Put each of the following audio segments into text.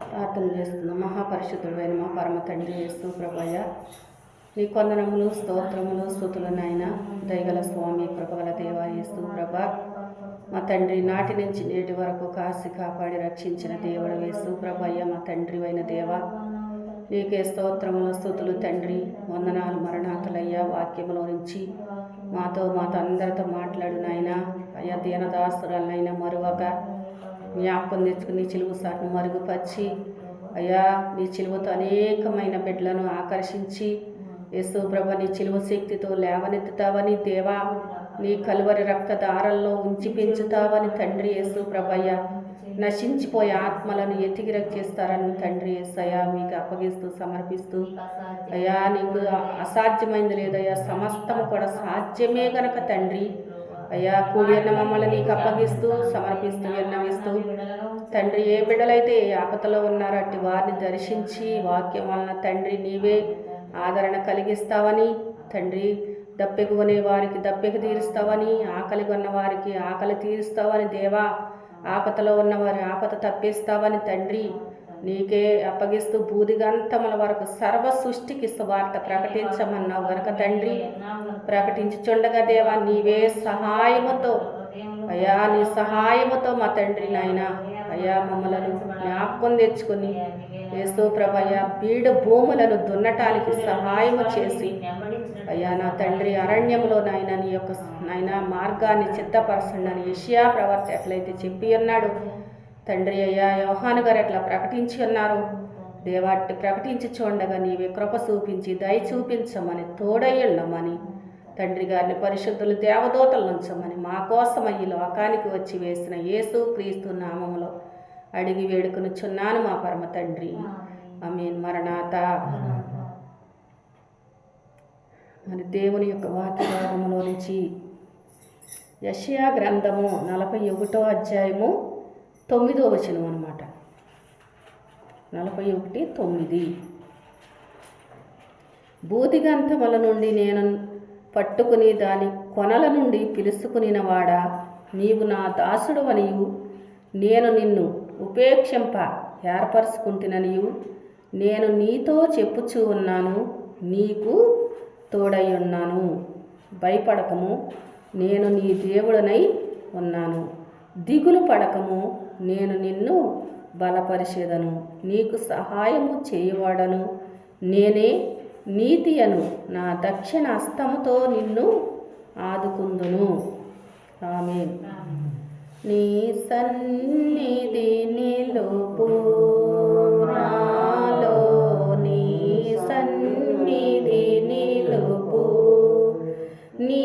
ప్రార్థన చేస్తున్నాం. మహాపరిశుద్ధుడైన మా పరమ తండ్రి చేస్తూ ప్రభయ్య నీ కొందనములు స్తోత్రములు స్థుతులు నాయన దయగల స్వామి కృపగల దేవ చేస్తూ ప్రభ మా తండ్రి నాటి నుంచి నేటి వరకు కాసి కాపాడి రక్షించిన దేవుడు వేస్తూ ప్రభయ్య మా తండ్రి అయిన దేవ నీకే స్తోత్రములు స్థుతులు తండ్రి వందనాలు మరణాతులయ్యా వాక్యములో నుంచి మాతో మాతో అందరితో మాట్లాడు నాయన. అయ్యా దీనదాసురాలనైనా మరువక జ్ఞాపకం తెచ్చుకుని చిలువు సార్ను మరుగుపరిచి అయ్యా నీ చిలువతో అనేకమైన బిడ్డలను ఆకర్షించి యేసు ప్రభ నీ చిలువ శక్తితో లేవనెత్తుతావని దేవా నీ కలువరి రక్త దారల్లో ఉంచి పెంచుతావని తండ్రి యేసు ప్రభయ్య నశించిపోయే ఆత్మలను ఎతికి రక్షిస్తారని తండ్రి యేసయ్యా మీకు అప్పగిస్తూ సమర్పిస్తూ. అయ్యా నీకు అసాధ్యమైంది లేదయ్యా సమస్తము కూడా సాధ్యమే గనక తండ్రి. అయ్యా కూడి అన్న మమ్మల్ని నీకు అప్పగిస్తూ సమర్పిస్తూ విన్నవిస్తూ. తండ్రి ఏ బిడ్డలైతే ఆపతలో ఆపదలో ఉన్నారో అట్టి వారిని దర్శించి వాక్యం వలన తండ్రి నీవే ఆదరణ కలిగిస్తావని తండ్రి దప్పెకు కొనే వారికి దప్పెకు తీరుస్తావని ఆకలి కొన్న వారికి ఆకలి తీరుస్తావని దేవా ఆపదలో ఉన్నవారి ఆపద తప్పిస్తావని తండ్రి నీకే అప్పగిస్తూ బూదిగంతముల వరకు సర్వ సృష్టికి సువార్త ప్రకటించమన్నావు గనక తండ్రి. ప్రకటించుచుండగా దేవా నీవే సహాయముతో అయ్యా నీ సహాయముతో మా తండ్రి నాయన అయ్యా మమ్మలను జ్ఞాపకం తెచ్చుకొని యేసు బీడ భూములను దున్నటానికి సహాయము చేసి అయ్యా నా తండ్రి అరణ్యంలో నాయన నీ యొక్క నాయన మార్గాన్ని చిత్తపరచండి అని యషియా ప్రవర్త ఎట్లయితే చెప్పి ఉన్నాడు తండ్రి అయ్యా యోహాను గారు ఎట్లా ప్రకటించి ఉన్నారు? దేవాటి ప్రకటించి చూడగా నీవే కృప చూపించి దయ చూపించమని తోడయ్యుండమని తండ్రి గారిని పరిశుద్ధులు దేవదూతలు ఉంచమని మా కోసం ఈ లోకానికి వచ్చి వేసిన యేసు క్రీస్తు నామములో అడిగి వేడుకుని చున్నాను మా పరమ తండ్రి. మీన్ మరణాత. మరి దేవుని యొక్క వాక్యభాగంలో నుంచి యషయా గ్రంథము నలభై ఒకటో అధ్యాయము తొమ్మిదో వచనం అనమాట నలభై ఒకటి తొమ్మిది. బూదిగంతముల నుండి నేను పట్టుకుని దాని కొనల నుండి పిలుసుకునినవాడా నీవు నా దాసుడు అనియు నేను నిన్ను ఉపేక్షింప ఏర్పరచుకుంటుననియు. నేను నీతో చెప్పుచూ ఉన్నాను నీకు తోడై ఉన్నాను భయపడకము నేను నీ దేవుడనై ఉన్నాను. దిగులు పడకము నేను నిన్ను బలపరిచేదను నీకు సహాయము చేయవాడను. నేనే నీతి అను నా దక్షిణ హస్తముతో నిన్ను ఆదుకుందును. ఆమె నీ సన్నిధి నిలుపు నాలో నీ సన్నిధి నిలుపు. నీ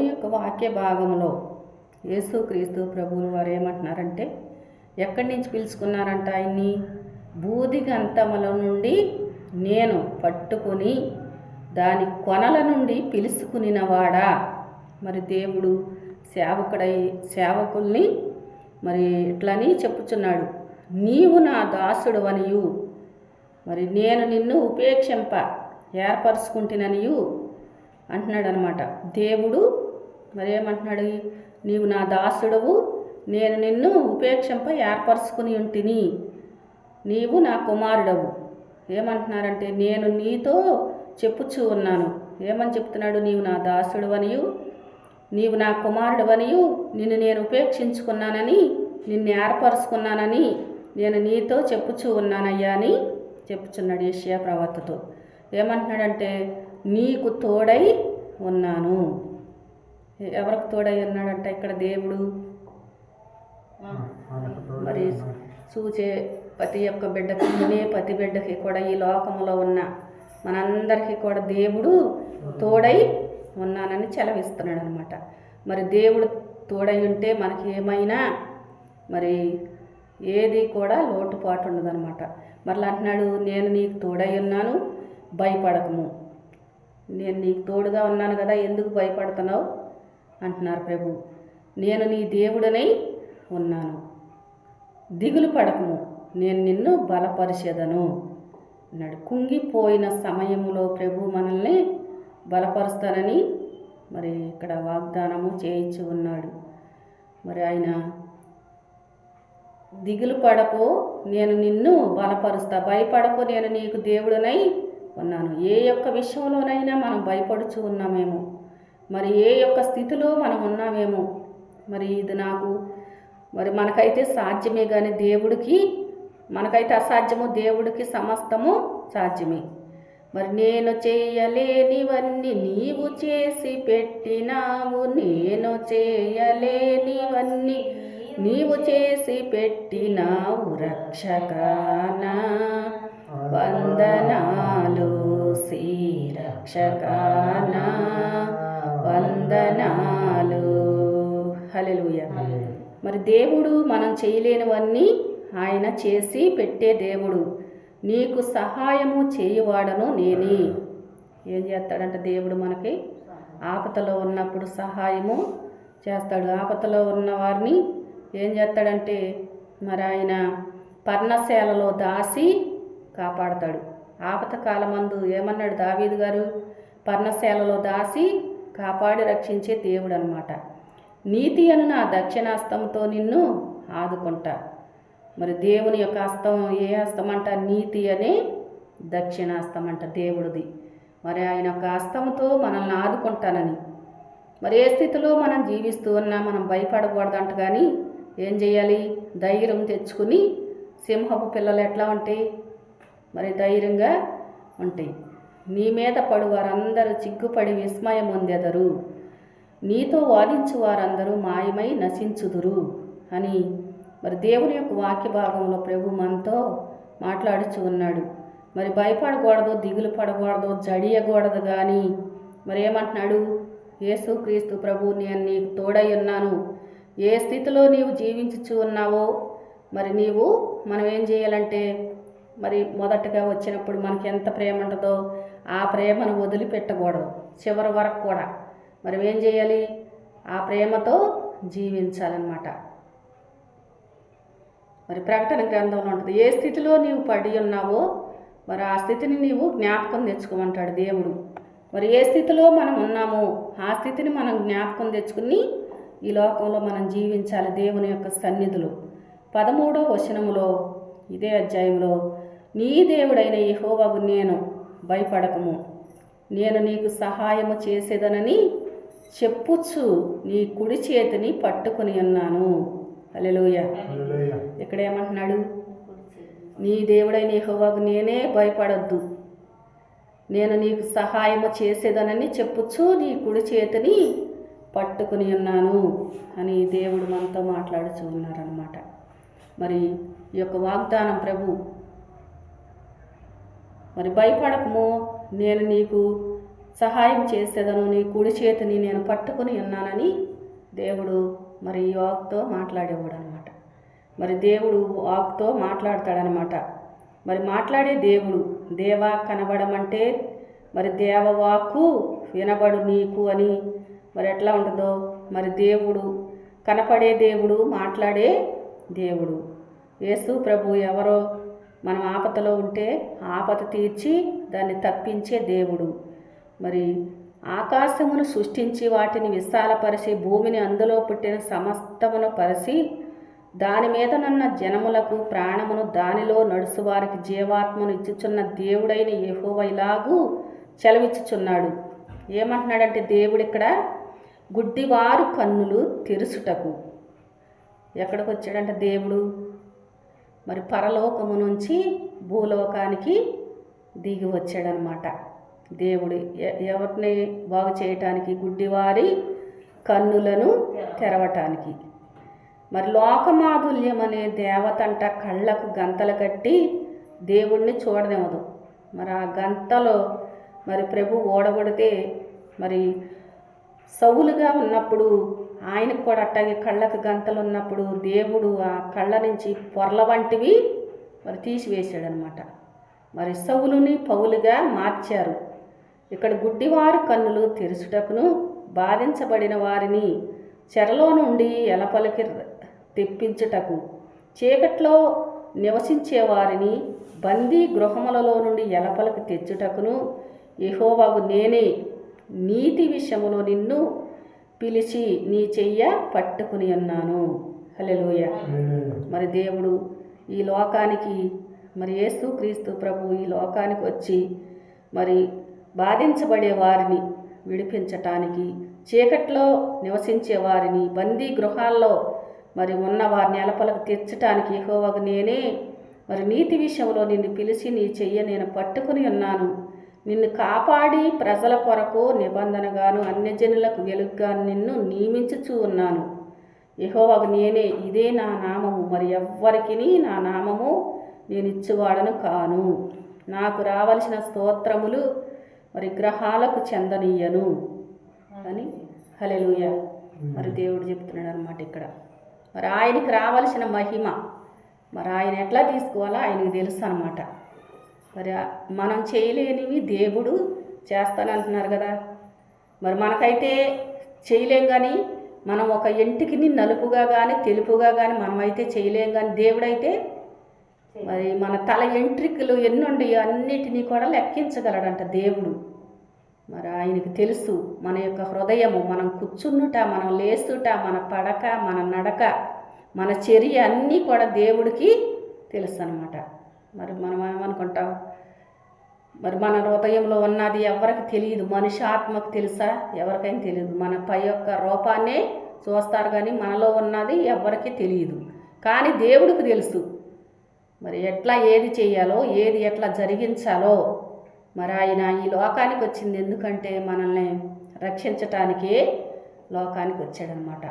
దేవుని యొక్క వాక్య భాగంలో యేసుక్రీస్తు ప్రభువులు వారు ఏమంటున్నారంటే ఎక్కడి నుంచి పిలుచుకున్నారంట ఆయన్ని? బూదిగంతముల నుండి నేను పట్టుకొని దాని కొనల నుండి పిలుచుకునినవాడా? మరి దేవుడు సేవకుడై సేవకుల్ని మరి ఇట్లని చెప్పుచున్నాడు? నీవు నా దాసుడు అనియు మరి నేను నిన్ను ఉపేక్షింప ఏర్పరచుకుంటుననియు అంటున్నాడు అనమాట దేవుడు మరి ఏమంటున్నాడు నీవు నా దాసుడవు నేను నిన్ను ఉపేక్షంప ఏర్పరచుకుని ఉంటిని. నీవు నా కుమారుడవు. ఏమంటున్నారంటే నేను నీతో చెప్పుచూ ఉన్నాను. ఏమని చెప్తున్నాడు? నీవు నా దాసుడు అనియు నీవు నా కుమారుడు అనియు నిన్ను నేను ఉపేక్షించుకున్నానని నిన్ను ఏర్పరచుకున్నానని నేను నీతో చెప్పుచూ ఉన్నానయ్యా అని చెప్పుచున్నాడు ఏషియా ప్రవక్తతో. ఏమంటున్నాడంటే నీకు తోడై ఉన్నాను. ఎవరికి తోడై ఉన్నాడంటే ఇక్కడ దేవుడు? మరి చూచే ప్రతి ఒక్క బిడ్డకి వినే ప్రతి బిడ్డకి కూడా ఈ లోకంలో ఉన్న మనందరికీ కూడా దేవుడు తోడై ఉన్నానని చెలవిస్తున్నాడు అనమాట మరి దేవుడు తోడై ఉంటే మనకి ఏమైనా మరి ఏది కూడా లోటుపాటు ఉండదన్నమాట మరలా అంటున్నాడు నేను నీకు తోడై ఉన్నాను భయపడకము. నేను నీకు తోడుగా ఉన్నాను కదా ఎందుకు భయపడుతున్నావు? అంటున్నారు ప్రభు. నేను నీ దేవుడనై ఉన్నాను. దిగులు పడకము. నేను నిన్ను బలపరిచేదను. అన్నాడు. కుంగిపోయిన సమయంలో ప్రభు మనల్ని బలపరుస్తారని మరి ఇక్కడ వాగ్దానము చేయించి ఉన్నాడు. మరి ఆయన దిగులు పడకు నేను నిన్ను బలపరుస్తా. భయపడకు నేను నీకు దేవుడనై ఉన్నాను. ఏ యొక్క విషయంలోనైనా మనం భయపడుచు ఉన్నామేమో. మరి ఏ యొక్క స్థితిలో మనం ఉన్నామేమో మరి ఇది నాకు మరి మనకైతే సాధ్యమే కానీ దేవుడికి మనకైతే అసాధ్యము దేవుడికి సమస్తము సాధ్యమే. మరి నేను చేయలేనివన్నీ నీవు చేసి పెట్టినావు నేను చేయలేనివన్నీ నీవు చేసి పెట్టినావు రక్షకానా వందనాలు శ్రీ రక్షకానా. వందనాలు. హల్లెలూయా. మరి దేవుడు మనం చేయలేనివన్నీ ఆయన చేసి పెట్టే దేవుడు. నీకు సహాయము చేయవాడను నేనే. ఏం చేస్తాడంటే దేవుడు మనకి? ఆపదలో ఉన్నప్పుడు సహాయము చేస్తాడు. ఆపదలో ఉన్న వారిని ఏం చేస్తాడంటే మరి ఆయన పర్ణశాలలో దాసి కాపాడతాడు. ఆపత కాలమందు ఏమన్నాడు దావీదు గారు? పర్ణశాలలో దాసి కాపాడి రక్షించే దేవుడు అనమాట నీతి అను నా దక్షిణాస్తంతో నిన్ను ఆదుకుంటా. మరి దేవుని యొక్క హస్తం ఏ హస్తం అంట నీతి అనే దక్షిణాస్తం అంట దేవుడిది. మరి ఆయన యొక్క హస్తంతో మనల్ని ఆదుకుంటానని. మరి ఏ స్థితిలో మనం జీవిస్తూ ఉన్నా మనం భయపడకూడదంట కానీ ఏం చేయాలి? ధైర్యం తెచ్చుకుని సింహపు పిల్లలు ఎట్లా ఉంటాయి మరి ధైర్యంగా ఉంటాయి నీ మీద పడు వారందరూ చిగ్గుపడి విస్మయమొందెదరు. నీతో వాదించు వారందరూ మాయమై నశించుదురు అని మరి దేవుని యొక్క వాక్య భాగంలో ప్రభు మనతో మాట్లాడుచు ఉన్నాడు. మరి భయపడకూడదు దిగులు పడకూడదు జడియకూడదు కానీ మరి ఏమంటున్నాడు? యేసు క్రీస్తు ప్రభు నేను నీకు తోడై ఉన్నాను. ఏ స్థితిలో నీవు జీవించుచు ఉన్నావో మరి నీవు మనం ఏం చేయాలంటే మరి మొదటగా వచ్చినప్పుడు మనకి ఎంత ప్రేమ ఉంటుందో ఆ ప్రేమను వదిలిపెట్టకూడదు. చివరి వరకు కూడా. మరి ఏం చేయాలి? ఆ ప్రేమతో జీవించాలన్నమాట. మరి ప్రకటన గ్రంథంలో ఉంటుంది ఏ స్థితిలో నీవు పడి ఉన్నావో మరి ఆ స్థితిని నీవు జ్ఞాపకం తెచ్చుకోమంటాడు దేవుడు. మరి ఏ స్థితిలో మనం ఉన్నామో ఆ స్థితిని మనం జ్ఞాపకం తెచ్చుకుని ఈ లోకంలో మనం జీవించాలి దేవుని యొక్క సన్నిధులు. పదమూడో వచనములో ఇదే అధ్యాయంలో నీ దేవుడైన యెహోవాకు నేను భయపడకము. నేను నీకు సహాయము చేసేదనని చెప్పుచు నీ కుడి చేతిని పట్టుకుని ఉన్నాను. హల్లెలూయా. ఇక్కడ ఏమంటున్నాడు నీ దేవుడైన యెహోవాకు నేనే భయపడొద్దు. నేను నీకు సహాయము చేసేదనని చెప్పుచు నీ కుడి చేతిని పట్టుకుని ఉన్నాను అని దేవుడు మనతో మాట్లాడుచూ ఉన్నారనమాట మరి ఈ యొక్క వాగ్దానం ప్రభు మరి భయపడకము నేను నీకు సహాయం చేసేదను నీ కుడి చేతిని నేను పట్టుకుని ఉన్నానని దేవుడు మరి ఈ వాక్తో మాట్లాడేవాడు అనమాట మరి దేవుడు వాక్తో మాట్లాడతాడనమాట. మరి మాట్లాడే దేవుడు దేవా కనబడమంటే మరి దేవవాకు వినబడు నీకు అని మరి ఎట్లా ఉంటుందో మరి దేవుడు కనపడే దేవుడు మాట్లాడే దేవుడు. యేసు ప్రభు ఎవరో మనం ఆపదలో ఉంటే ఆపద తీర్చి దాన్ని తప్పించే దేవుడు. మరి ఆకాశమును సృష్టించి వాటిని విశాలపరిచి భూమిని అందులో పుట్టిన సమస్తమును పరిచి దాని మీద నన్న జనములకు ప్రాణమును దానిలో నడుసు వారికి జీవాత్మను ఇచ్చుచున్న దేవుడైన యెహోవా ఇలాగూ చెలవిచ్చుచున్నాడు. ఏమంటున్నాడంటే దేవుడు ఇక్కడ గుడ్డివారు కన్నులు తెరుచుటకు. ఎక్కడికి వచ్చాడంటే దేవుడు? మరి పరలోకము నుంచి భూలోకానికి దిగి వచ్చాడనమాట దేవుడు ఎవరిని బాగు చేయటానికి? గుడ్డివారి కన్నులను తెరవటానికి. మరి లోకమాధుల్యం అనే దేవతంట కళ్ళకు గంతలు కట్టి దేవుణ్ణి చూడనివ్వదు. మరి ఆ గంతలో మరి ప్రభు ఓడగొడితే మరి సవులుగా ఉన్నప్పుడు ఆయనకు కూడా అట్టాగే కళ్ళకు గంతలు ఉన్నప్పుడు దేవుడు ఆ కళ్ళ నుంచి పొరల వంటివి మరి తీసివేశాడనమాట. మరి సవులుని పౌలుగా మార్చారు. ఇక్కడ గుడ్డివారు కన్నులు తెరుచుటకును బాధించబడిన వారిని చెరలో నుండి ఎలపలికి తెప్పించుటకు చీకట్లో నివసించే వారిని బందీ గృహములలో నుండి ఎలపలకు తెచ్చుటకును యెహోవాకు నేనే నీతి విషయంలో నిన్ను పిలిచి నీ చెయ్య పట్టుకుని ఉన్నాను హల్లెలూయా. మరి దేవుడు ఈ లోకానికి మరి యేసు క్రీస్తు ప్రభు ఈ లోకానికి వచ్చి మరి బాధించబడే వారిని విడిపించటానికి చీకట్లో నివసించే వారిని బందీ గృహాల్లో మరి ఉన్న వారిని అలపలకు తెచ్చటానికి యెహోవాకు నేనే మరి నీతి విషయంలో నిన్ను పిలిచి నీ చెయ్య నేను పట్టుకుని ఉన్నాను. నిన్ను కాపాడి ప్రజల కొరకు నిబంధనగాను అన్యజనులకు వెలుగుగా నిన్ను నియమించుచూ ఉన్నాను. యెహోవాకు నేనే ఇదే నా నామము. మరి ఎవ్వరికి నా నామము నేను ఇచ్చువాడను కాను. నాకు రావలసిన స్తోత్రములు మరి గ్రహాలకు చెందనీయను అని హలెలుయ మరి దేవుడు చెప్తున్నాడు అనమాట ఇక్కడ. మరి ఆయనకి రావలసిన మహిమ మరి ఆయన ఎట్లా తీసుకోవాలో ఆయనకి తెలుసు అనమాట మరి మనం చేయలేనివి దేవుడు చేస్తానంటున్నారు కదా. మరి మనకైతే చేయలేం కానీ మనం ఒక ఇంటికి నలుపుగా కానీ తెలుపుగా కానీ మనమైతే చేయలేం కానీ దేవుడైతే మరి మన తల ఎంట్రికలు ఎన్నుండి అన్నిటినీ కూడా లెక్కించగలడంట దేవుడు. మరి ఆయనకి తెలుసు మన యొక్క హృదయము మనం కూర్చున్నుట మనం లేస్తుట మన పడక మన నడక మన చర్య అన్నీ కూడా దేవుడికి తెలుసు అనమాట మరి మనం ఏమనుకుంటాం? మరి మన హృదయంలో ఉన్నది ఎవరికి తెలియదు. మనిషి ఆత్మకు తెలుసా? ఎవరికైనా తెలియదు. మన పై యొక్క రూపాన్ని చూస్తారు కానీ మనలో ఉన్నది ఎవరికి తెలియదు. కానీ దేవుడికి తెలుసు. మరి ఎట్లా ఏది చేయాలో ఏది ఎట్లా జరిగించాలో మరి ఆయన ఈ లోకానికి వచ్చింది. ఎందుకంటే మనల్ని రక్షించటానికే లోకానికి వచ్చాడనమాట.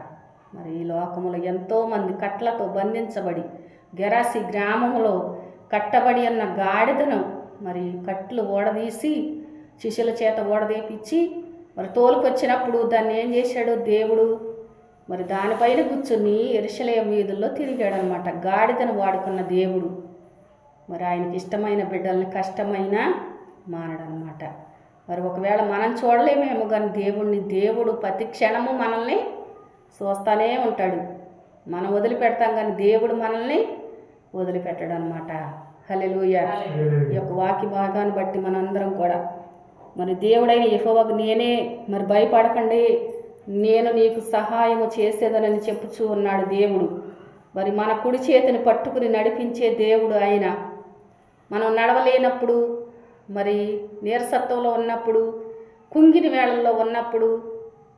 మరి ఈ లోకంలో ఎంతోమంది కట్లతో బంధించబడి గెరాసి గ్రామంలో కట్టబడి అన్న గాడిదను మరి కట్లు ఓడదీసి శిష్యుల చేత ఓడదీపించి మరి తోలుకొచ్చినప్పుడు దాన్ని ఏం చేశాడు దేవుడు? మరి దానిపైన కూర్చుని ఎరుసలేం వీధుల్లో తిరిగాడనమాట. గాడిదను వాడుకున్న దేవుడు. మరి ఆయనకి ఇష్టమైన బిడ్డల్ని కష్టమైన మానడనమాట. మరి ఒకవేళ మనం చూడలేమేమో కానీ దేవుడిని దేవుడు ప్రతి క్షణము మనల్ని చూస్తానే ఉంటాడు. మనం వదిలిపెడతాం కానీ దేవుడు మనల్ని వదిలిపెట్టాడు అనమాట హలెలూయ ఈ యొక్క వాక్య భాగాన్ని బట్టి మనందరం కూడా. మరి దేవుడైన యెహోవాకు నేనే మరి భయపడకండి. నేను నీకు సహాయము చేసేదనని చెప్పుచూ ఉన్నాడు దేవుడు. మరి మన కుడి చేతిని పట్టుకుని నడిపించే దేవుడు ఆయన. మనం నడవలేనప్పుడు మరి నీరసత్వంలో ఉన్నప్పుడు కుంగిన వేళల్లో ఉన్నప్పుడు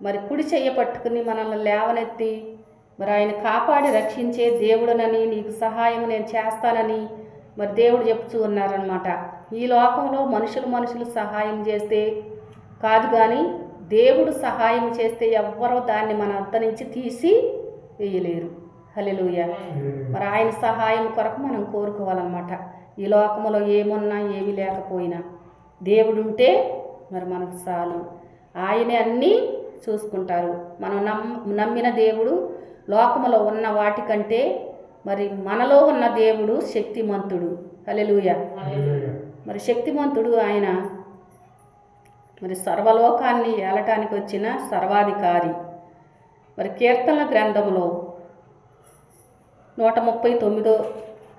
మరి కుడి చెయ్య పట్టుకుని మనల్ని లేవనెత్తి మరి ఆయన కాపాడి రక్షించే దేవుడనని నీకు సహాయం నేను చేస్తానని మరి దేవుడు చెప్తూ ఉన్నారనమాట ఈ లోకంలో మనుషులు మనుషులు సహాయం చేస్తే కాదు కానీ దేవుడు సహాయం చేస్తే ఎవ్వరూ దాన్ని మన అంత నుంచి తీసి వేయలేరు. హల్లెలూయా. మరి ఆయన సహాయం కొరకు మనం కోరుకోవాలన్నమాట. ఈ లోకంలో ఏమున్నా ఏమి లేకపోయినా దేవుడుంటే మరి మనకు చాలు. ఆయనే అన్నీ చూసుకుంటారు. మనం నమ్ నమ్మిన దేవుడు లోకములో ఉన్న వాటికంటే మరి మనలో ఉన్న దేవుడు శక్తిమంతుడు. హల్లెలూయా. మరి శక్తిమంతుడు ఆయన మరి సర్వలోకాన్ని ఏలటానికి వచ్చిన సర్వాధికారి. మరి కీర్తనల గ్రంథంలో నూట ముప్పై తొమ్మిదో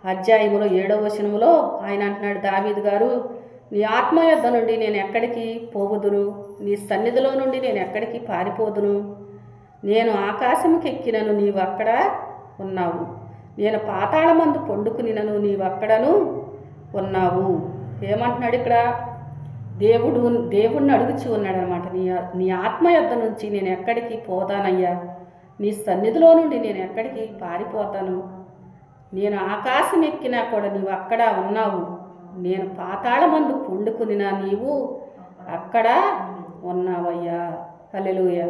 అధ్యాయములో ఏడవ వచనములో ఆయన అంటున్నాడు దావీదు గారు నీ ఆత్మ యొద్ద నుండి నేను ఎక్కడికి పోవుదును? నీ సన్నిధిలో నుండి నేను ఎక్కడికి పారిపోదును? నేను ఆకాశముకెక్కినను నీవక్కడ నీవు అక్కడ ఉన్నావు. నేను పాతాళమందు పొండుకునినను నీవు అక్కడను ఉన్నావు. ఏమంటున్నాడు ఇక్కడ? దేవుడు దేవుణ్ణి అడుగుచి ఉన్నాడనమాట నీ నీ ఆత్మ యొద్ద నుంచి నేను ఎక్కడికి పోతానయ్యా? నీ సన్నిధిలో నుండి నేను ఎక్కడికి పారిపోతాను? నేను ఆకాశం ఎక్కినా కూడా నీవు అక్కడ ఉన్నావు. నేను పాతాళమందు పొండుకునినా నీవు అక్కడ ఉన్నావయ్యా. హల్లెలూయ.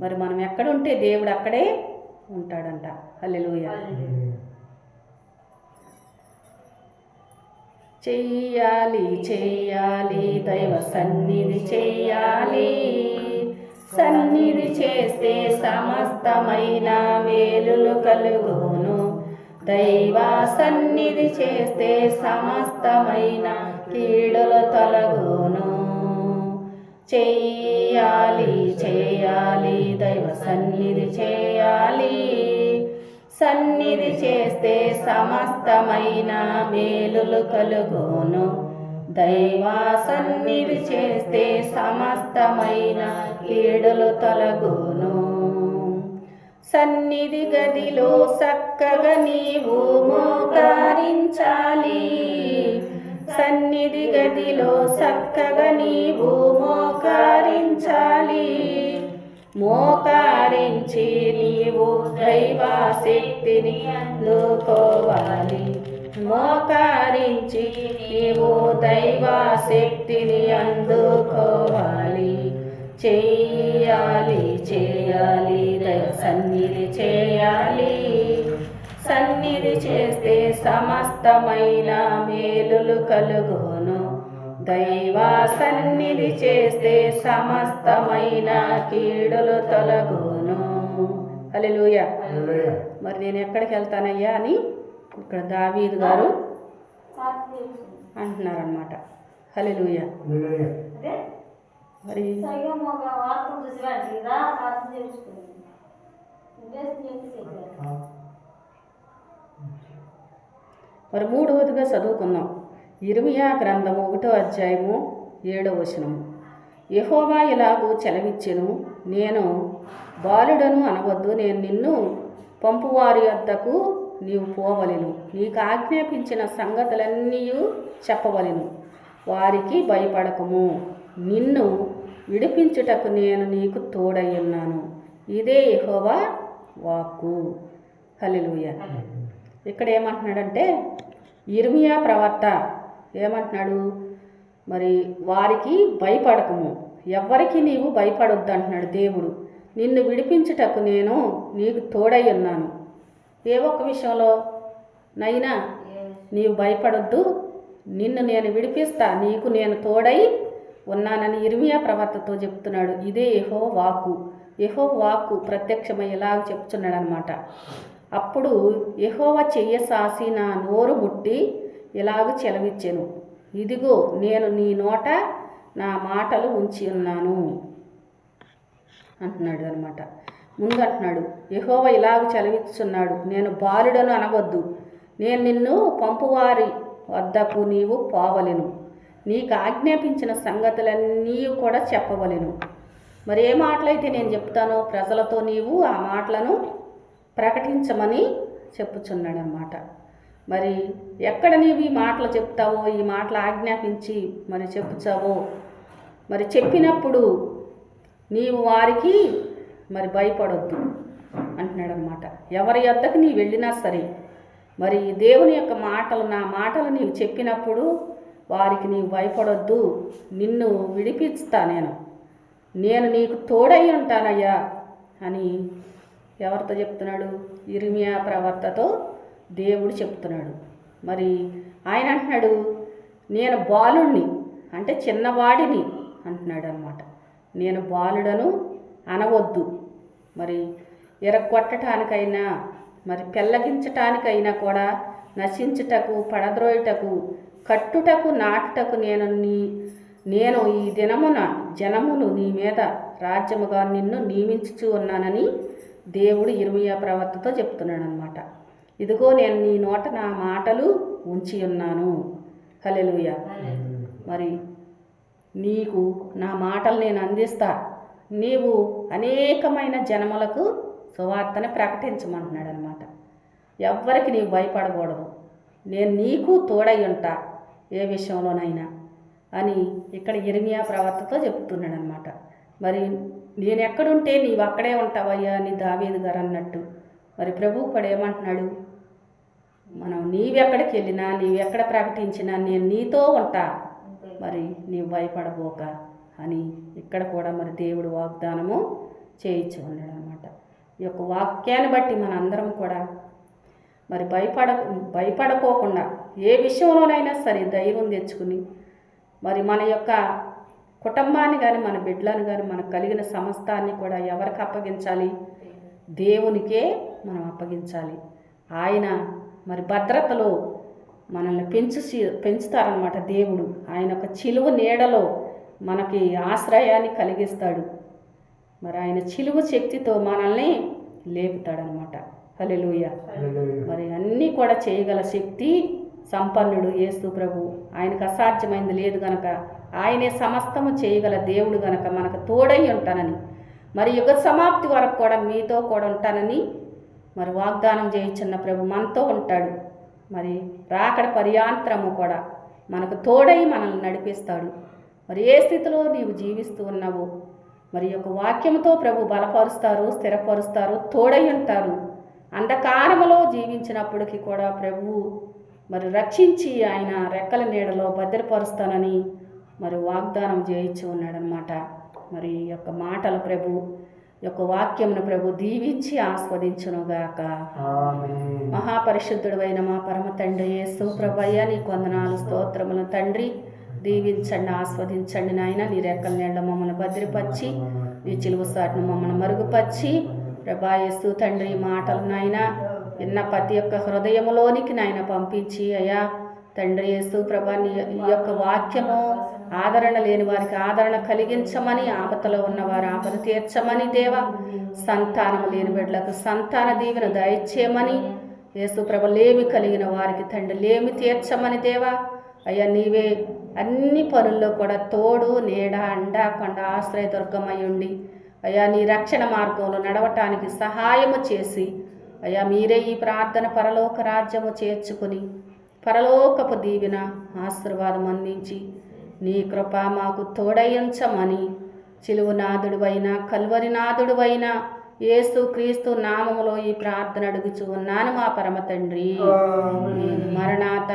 మరి మనం ఎక్కడుంటే దేవుడు అక్కడే ఉంటాడంట. హల్లెలూయ. చెయ్యాలి చెయ్యాలి దైవ సన్నిధి చెయ్యాలి. సన్నిధి చేస్తే సమస్తమైన మేలులు కలుగును. దైవ సన్నిధి చేస్తే సమస్తమైన కీడులు తొలగును. చేయాలి చేయాలి దైవ సన్నిధి చేయాలి. సన్నిధి చేస్తే సమస్తమైన మేలులు కలుగును. దైవ సన్నిధి చేస్తే సమస్తమైన కీడులు తొలగును. సన్నిధి గదిలో చక్కగా నీవు మోకారించాలి. సన్నిధి గదిలో చక్కగా నీవు మోకారించాలి. మోకారించి నీవు దైవ శక్తిని అందుకోవాలి. మోకారించి నీవు దైవ శక్తిని అందుకోవాలి. చేయాలి చేయాలి సన్నిధి చేయాలి. సన్నిధి చేస్తే సమస్తమైన మేలులు కలుగును. దైవ సన్నిధి చేస్తే సమస్తమైన కీడులు తొలగును. హల్లెలూయా. మరి నేను ఎక్కడికి వెళ్తానయ్యా అని ఇక్కడ దావీదు గారు అంటున్నారనమాట హల్లెలూయా. మరి మరి మూడవదిగా చదువుకుందాం. ఇర్మియా గ్రంథము ఒకటో అధ్యాయము ఏడవ వచనము. యెహోవా ఇలాగూ చెలవిచ్చెను నేను బాలుడను అనవద్దు నేను నిన్ను పంపువారి వద్దకు నీవు పోవలెను. నీకు ఆజ్ఞాపించిన సంగతులన్నీ చెప్పవలెను. వారికి భయపడకము. నిన్ను విడిపించుటకు నేను నీకు తోడై ఉన్నాను. ఇదే యెహోవా వాక్కు. హల్లెలూయా. ఇక్కడ ఏమంటున్నాడంటే ఇర్మియా ప్రవర్త ఏమంటున్నాడు? మరి వారికి భయపడకము. ఎవ్వరికి నీవు భయపడొద్దు అంటున్నాడు దేవుడు. నిన్ను విడిపించుటకు నేను నీకు తోడై ఉన్నాను. ఏ ఒక్క విషయంలో నైనా నీవు భయపడొద్దు. నిన్ను నేను విడిపిస్తా. నీకు నేను తోడై ఉన్నానని ఇర్మియా ప్రవర్తతో చెప్తున్నాడు. ఇదే ఎహో వాక్కు ఎహో వాక్కు ప్రత్యక్షమై ఇలా చెప్తున్నాడు అనమాట అప్పుడు యహోవ చెయ్య సాసి నా నోరు ముట్టి ఇలాగ చెలవిచ్చెను. ఇదిగో నేను నీ నోట నా మాటలు ఉంచి ఉన్నాను అంటున్నాడు అనమాట ముందు అంటున్నాడు యహోవ ఇలాగ చలవిస్తున్నాడు నేను బాలుడను అనవద్దు. నేను నిన్ను పంపువారి వద్దకు నీవు పోవలెను. నీకు ఆజ్ఞాపించిన సంగతులన్నీ కూడా చెప్పవలెను. మరి ఏ మాటలైతే నేను చెప్తానో ప్రజలతో నీవు ఆ మాటలను ప్రకటించమని చెప్పుచున్నాడనమాట మరి ఎక్కడ నీవు ఈ మాటలు చెప్తావో ఈ మాటలు ఆజ్ఞాపించి మరి చెప్పుచావో? మరి చెప్పినప్పుడు నీవు వారికి మరి భయపడొద్దు అంటున్నాడనమాట ఎవరి యొద్దకు నీ వెళ్ళినా సరే. మరి దేవుని యొక్క మాటలు నా మాటలు నీవు చెప్పినప్పుడు వారికి నీవు భయపడొద్దు. నిన్ను విడిపిస్తా నేను. నేను నీకు తోడై ఉంటానయ్యా అని ఎవరితో చెప్తున్నాడు? ఇరిమియా ప్రవర్తతో దేవుడు చెప్తున్నాడు. మరి ఆయన అంటున్నాడు నేను బాలుణ్ణి అంటే చిన్నవాడిని అంటున్నాడు అనమాట నేను బాలుడను అనవద్దు. మరి ఎరగొట్టడానికైనా మరి పెళ్ళగించటానికైనా కూడా నశించుటకు పడద్రోయుటకు కట్టుటకు నాటుటకు నేను నీ నేను ఈ దినమున జనమును నీ మీద రాజ్యముగా నిన్ను నియమించుచు ఉన్నానని దేవుడు ఇరుమియా ప్రవర్తతో చెప్తున్నాడు అనమాట ఇదిగో నేను నీ నోట నా మాటలు ఉంచి ఉన్నాను. హల్లెలూయా. మరి నీకు నా మాటలు నేను అందిస్తా. నీవు అనేకమైన జనములకు సువార్తని ప్రకటించమంటున్నాడు అనమాట ఎవ్వరికి నీవు భయపడకూడదు. నేను నీకు తోడై ఉంటా ఏ విషయంలోనైనా అని ఇక్కడ ఇర్మియా ప్రవర్తతో చెప్తున్నాడు అనమాట మరి నేను ఎక్కడుంటే నీవు అక్కడే ఉంటావయ్యా అని దావేది గారు అన్నట్టు. మరి ప్రభు కూడా ఏమంటున్నాడు? మనం నీవెక్కడికి వెళ్ళినా నీవెక్కడ ప్రకటించినా నేను నీతో ఉంటా. మరి నీవు భయపడబోక అని ఇక్కడ కూడా మరి దేవుడు వాగ్దానము చేయించి ఉన్నాడు అనమాట ఈ యొక్క వాక్యాన్ని బట్టి మనందరం కూడా మరి భయపడ భయపడకోకుండా ఏ విషయంలోనైనా సరే ధైర్యం తెచ్చుకుని మరి మన యొక్క కుటుంబాన్ని కానీ మన బిడ్డలను కానీ మనకు కలిగిన సమస్తాన్ని కూడా ఎవరికి అప్పగించాలి? దేవునికే మనం అప్పగించాలి. ఆయన మరి భద్రతలో మనల్ని పెంచు పెంచుతారనమాట దేవుడు. ఆయన ఒక చిలువ నీడలో మనకి ఆశ్రయాన్ని కలిగిస్తాడు. మరి ఆయన చిలువ శక్తితో మనల్ని లేపుతాడనమాట హల్లెలూయా. మరి అన్నీ కూడా చేయగల శక్తి సంపన్నుడు యేసు ప్రభు. ఆయనకు అసాధ్యమైంది లేదు గనక ఆయనే సమస్తము చేయగల దేవుడు గనక మనకు తోడై ఉంటానని. మరి యుగ సమాప్తి వరకు కూడా మీతో కూడా ఉంటానని మరి వాగ్దానం చేయించున్న ప్రభు మనతో ఉంటాడు. మరి రాకడ పర్యాంతరము కూడా మనకు తోడై మనల్ని నడిపిస్తాడు. మరి ఏ స్థితిలో నీవు జీవిస్తూ ఉన్నావు మరి యొక్క వాక్యంతో ప్రభు బలపరుస్తారు స్థిరపరుస్తారు తోడై ఉంటారు. అంధకారములో జీవించినప్పటికీ కూడా ప్రభువు మరి రక్షించి ఆయన రెక్కల నీడలో భద్రపరుస్తానని మరి వాగ్దానం చేయించి ఉన్నాడనమాట మరి ఈ యొక్క మాటలు ప్రభు యొక్క వాక్యమును ప్రభు దీవించి ఆస్వాదించునుగాక. మహాపరిశుద్ధుడు అయిన మా పరమ తండ్రి యేసు ప్రభయ్య నీ కొందనాలు స్తోత్రములు తండ్రి. దీవించండి ఆస్వాదించండి నాయన. నీ రెక్కల నీళ్ళ మమ్మల్ని భద్రపరిచి నీ చిలువ సాటును మమ్మల్ని మరుగుపరిచి ప్రభా యేసు తండ్రి మాటలు నాయన. విన్న ప్రతి ఒక్క హృదయములోనికి నాయన పంపించి అయ్యా తండ్రి యేసు ప్రభా నీ ఈ యొక్క వాక్యము ఆదరణ లేని వారికి ఆదరణ కలిగించమని ఆపతలో ఉన్నవారు ఆపద తీర్చమని దేవ సంతానం లేని బిడ్డలకు సంతాన దీవెన దయచేయమని యేసు ప్రభ లేమి కలిగిన వారికి తండ్రి లేమి తీర్చమని దేవా అయ్యా నీవే అన్ని పనుల్లో కూడా తోడు నీడ అండ కొండ ఆశ్రయ దుర్గమై ఉండి అయ్యా నీ రక్షణ మార్గంలో నడవటానికి సహాయము చేసి అయ్యా మీరే ఈ ప్రార్థన పరలోక రాజ్యము చేర్చుకుని పరలోకపు దీవెన ఆశీర్వాదం అందించి నీ కృప మాకు తోడయించమని చిలువునాథుడువైన కల్వరినాథుడువైన యేసు క్రీస్తు నామములో ఈ ప్రార్థన అడుగుచు ఉన్నాను మా పరమ తండ్రి. మరణాత.